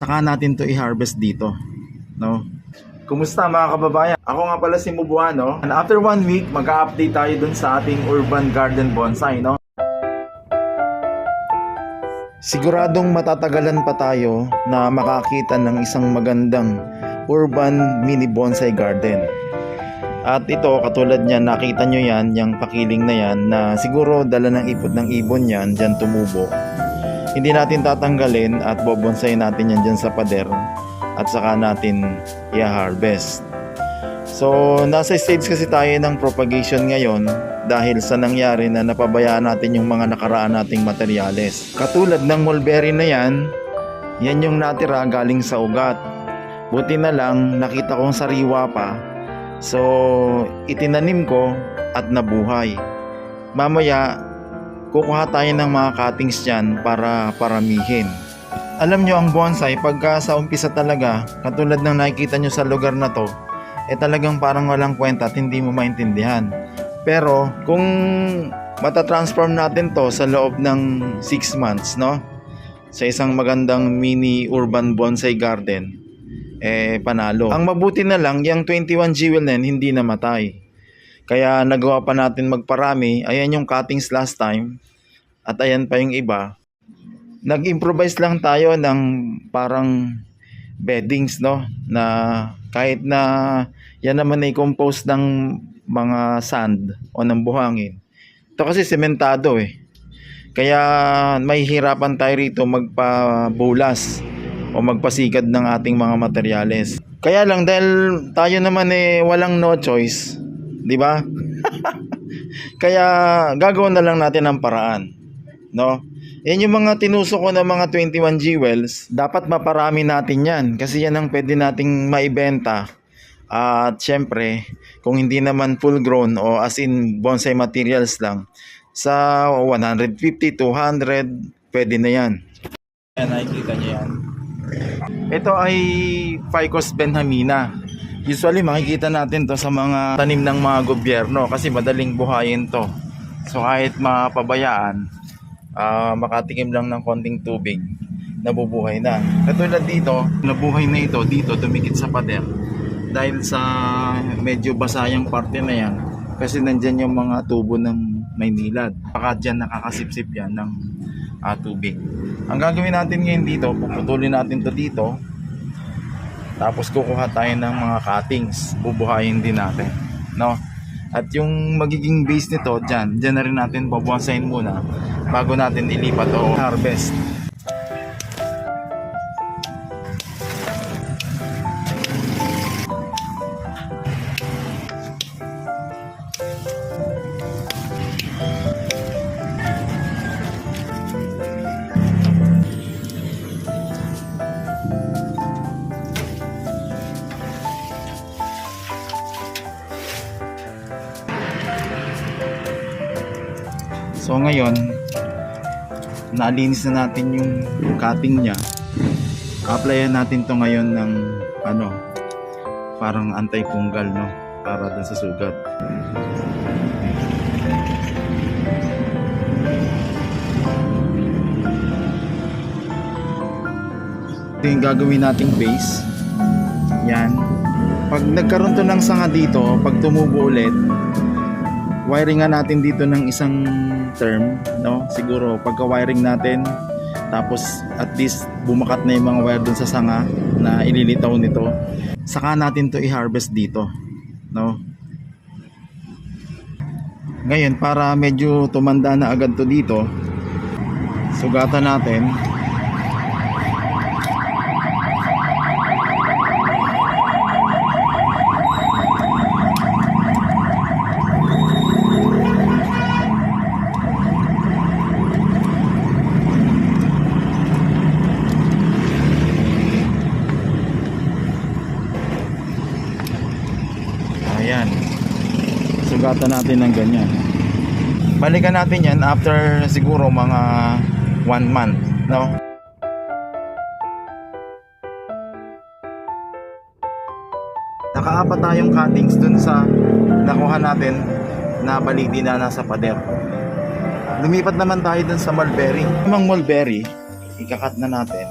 saka natin to i-harvest dito. No? Kumusta mga kababayan? Ako nga pala si Mubuano. And after one week, mag-update tayo dun sa ating urban garden bonsai, no? Siguradong matatagalan pa tayo na makakita ng isang magandang urban mini bonsai garden. At ito, katulad niyan, nakita nyo yan, yung pakiling na yan, na siguro dala ng ipot ng ibon yan, dyan tumubo. Hindi natin tatanggalin at bobonsay natin yan dyan sa pader at saka natin i-harvest. So, nasa stage kasi tayo ng propagation ngayon dahil sa nangyari na napabayaan natin yung mga nakaraan nating materyales. Katulad ng mulberry na yan, yan yung natira galing sa ugat. Buti na lang, nakita kong sariwa pa. So, itinanim ko at nabuhay. Mamaya, kukuha tayo ng mga cuttings dyan para paramihin. Alam nyo ang bonsai, pagka sa umpisa talaga, katulad ng nakikita nyo sa lugar na to, eh talagang parang walang kwenta at hindi mo maintindihan. Pero kung matatransform natin to sa loob ng 6 months, no? Sa isang magandang mini urban bonsai garden, eh panalo. Ang mabuti na lang, yung 21 jewel na hindi namatay. Kaya nagawa pa natin magparami. Ayan yung cuttings last time. At ayan pa yung iba. Nag-improvise lang tayo ng parang beddings, no? Na kahit na yan naman ay composed ng mga sand o ng buhangin. Ito kasi sementado eh. Kaya may hirapan tayo rito magpabulas o magpasigad ng ating mga materyales. Kaya lang dahil tayo naman eh walang no choice, 'di ba? Kaya gagawin na lang natin ang paraan, no? Yan yung mga tinusok ko ng mga 21 jewels, dapat maparami natin yan kasi yan ang pwede nating maibenta. At syempre, kung hindi naman full grown o as in bonsai materials lang, sa 150, 200, pwede na yan. Yan, nakikita niyo yan. Ito ay Ficus benhamina. Usually makikita natin to sa mga tanim ng mga gobyerno kasi madaling buhayin to. So kahit mapabayaan, ah makatikim lang ng konting tubig, nabubuhay na. Katulad dito, nabuhay na ito dito dumikit sa pader dahil sa medyo basa yung parte na yan kasi nandyan yung mga tubo ng Maynilad. Baka dyan nakakasipsip yan ng ah, tubig. Ang gagawin natin ngayon dito, puputulin natin to dito. Tapos kukuha tayo ng mga cuttings. Bubuhayin din natin. No? At yung magiging base nito, dyan, dyan na rin natin babuhasayin muna bago natin ilipat o harvest. So ngayon, nalinis na natin yung cutting niya. Applyan natin to ngayon ng ano, parang anti-fungal no, para dun sa sugat. Ito yung gagawin nating base. Yan. Pag nagkaroon to ng sanga dito, pag tumubo ulit, wiringan natin dito ng isang term, no? Siguro pagka wiring natin tapos at least bumakat na yung mga wire dun sa sanga na ililitaw nito. Saka natin to i-harvest dito, no? Ngayon para medyo tumanda na agad to dito, sugatan natin. Ayan. Sugatan natin ng ganyan. Balikan natin yan after siguro mga one month, no? Nakaapat tayong cuttings dun sa nakuha natin na balidi na nasa pader. Lumipat naman tayo dun sa mulberry. Yung mulberry, ikakat na natin.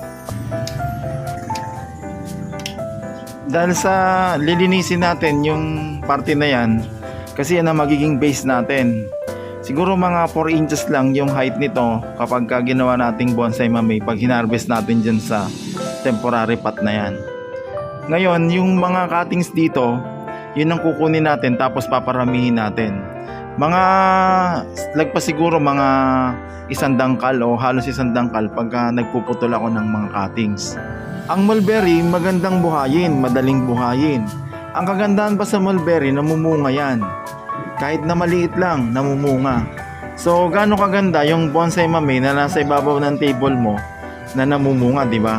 Dahil sa lilinisin natin yung parte na yan, kasi yan ang magiging base natin. Siguro mga 4 inches lang yung height nito kapag ka ginawa nating bonsai mami pag hinarvest natin dyan sa temporary pot na yan. Ngayon, yung mga cuttings dito, yun ang kukunin natin tapos paparamihin natin. Mga lagpas siguro mga isang dangkal o halos isang dangkal pagka nagpuputol ako ng mga cuttings. Ang mulberry magandang buhayin, madaling buhayin. Ang kagandahan pa sa mulberry, namumunga yan. Kahit na maliit lang, namumunga. So, gaano kaganda yung bonsai mami na nasa ibabaw ng table mo na namumunga, di ba?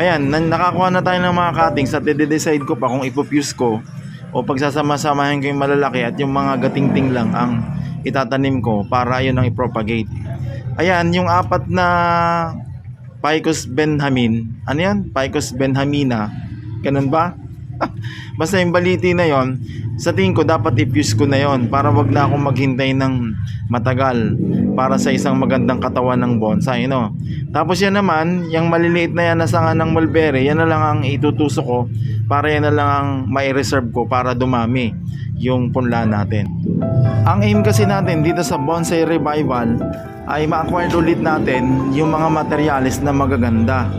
Ayan, na- nakakuha na tayo ng mga cuttings at i-decide ko pa kung ipopuse ko o pagsasama-samahin ko yung malalaki at yung mga gatingting lang ang itatanim ko para yun ang i-propagate. Ayan, yung apat na Picus benjamin, ano yan? Picus benjamina, ganun ba? Basta yung baliti na yon, sa tingin ko dapat i-fuse ko na yon para wag na akong maghintay ng matagal para sa isang magandang katawan ng bonsai, no? Tapos yan naman, yung maliliit na yan na sanga ng mulberry, yan na lang ang itutusok ko para yan na lang ang mai-reserve ko para dumami yung punla natin. Ang aim kasi natin dito sa Bonsai Revival ay ma-acquire ulit natin yung mga materyales na magaganda.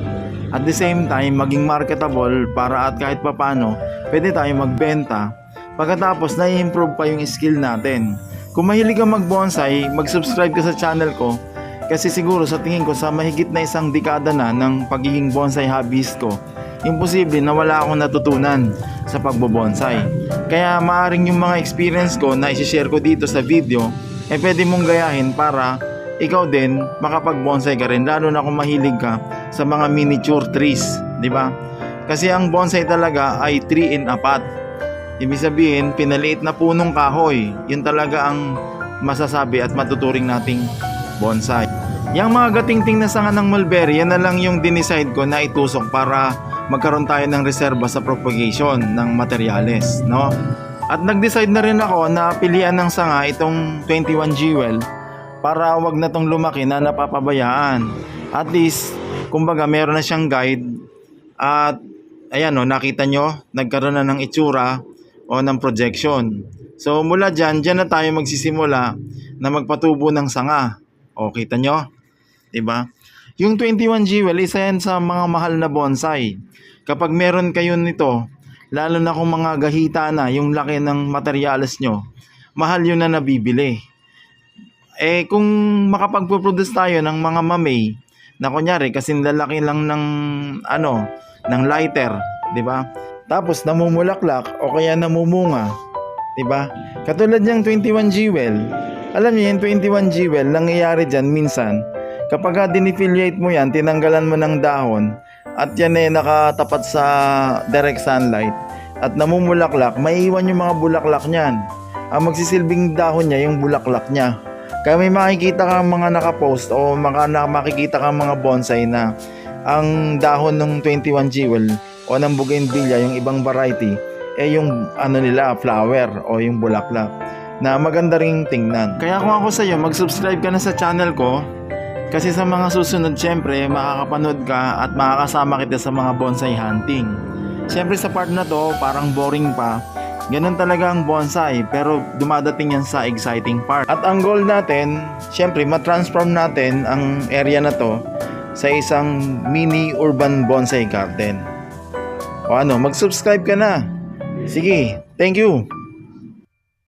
At the same time, maging marketable para at kahit papano, pwede tayong magbenta. Pagkatapos, na-improve pa yung skill natin. Kung mahilig ka mag-bonsai, mag-subscribe ka sa channel ko kasi siguro sa tingin ko sa mahigit na isang dekada na ng pagiging bonsai hobbyist ko, imposible na wala akong natutunan sa pagbobonsai. Kaya maaring yung mga experience ko na isi-share ko dito sa video, eh pwede mong gayahin para ikaw din makapag-bonsai ka rin lalo na kung mahilig ka sa mga miniature trees, di ba? Kasi ang bonsai talaga ay tree in a pot. Ibig sabihin, pinaliit na punong kahoy. Yun talaga ang masasabi at matuturing nating bonsai. Yang mga gatingting na sanga ng mulberry, yan na lang yung dinicide ko na itusok para magkaroon tayo ng reserba sa propagation ng materyales, no? At nag-decide na rin ako na pilian ng sanga itong 21 Jewel para wag na tong lumaki na napapabayaan. At least, kumbaga meron na siyang guide at ayan o, nakita nyo, nagkaroon na ng itsura o ng projection. So mula dyan, dyan na tayo magsisimula na magpatubo ng sanga. O, kita nyo? 'Di ba? Yung 21 jewel, isa yan sa mga mahal na bonsai. Kapag meron kayo nito, lalo na kung mga gahita na, yung laki ng materyales nyo, mahal yun na nabibili. Eh kung makapagpo-produce tayo ng mga mamay, na kunyari kasing lalaki lang ng ano, ng lighter, 'di ba? Tapos namumulaklak o kaya namumunga, 'di ba? Katulad ng 21 jewel. Alam niyo yung 21 jewel, nangyayari diyan minsan kapag ka dinifiliate mo yan, tinanggalan mo ng dahon at yan eh nakatapat sa direct sunlight at namumulaklak, maiiwan yung mga bulaklak niyan. Ang magsisilbing dahon niya, yung bulaklak niya. Kaya may makikita kang mga nakapost o maka, makikita kang mga bonsai na ang dahon ng 21 jewel o ng bougainvillea, yung ibang variety, eh yung ano nila, flower o yung bulaklak na maganda ring tingnan. Kaya kung ako sa iyo, mag-subscribe ka na sa channel ko kasi sa mga susunod, syempre, makakapanood ka at makakasama kita sa mga bonsai hunting. Syempre sa part na to, parang boring pa. Ganun talaga ang bonsai, pero dumadating yan sa exciting part. At ang goal natin, syempre, matransform natin ang area na to sa isang mini urban bonsai garden. O ano, mag-subscribe ka na. Sige, thank you.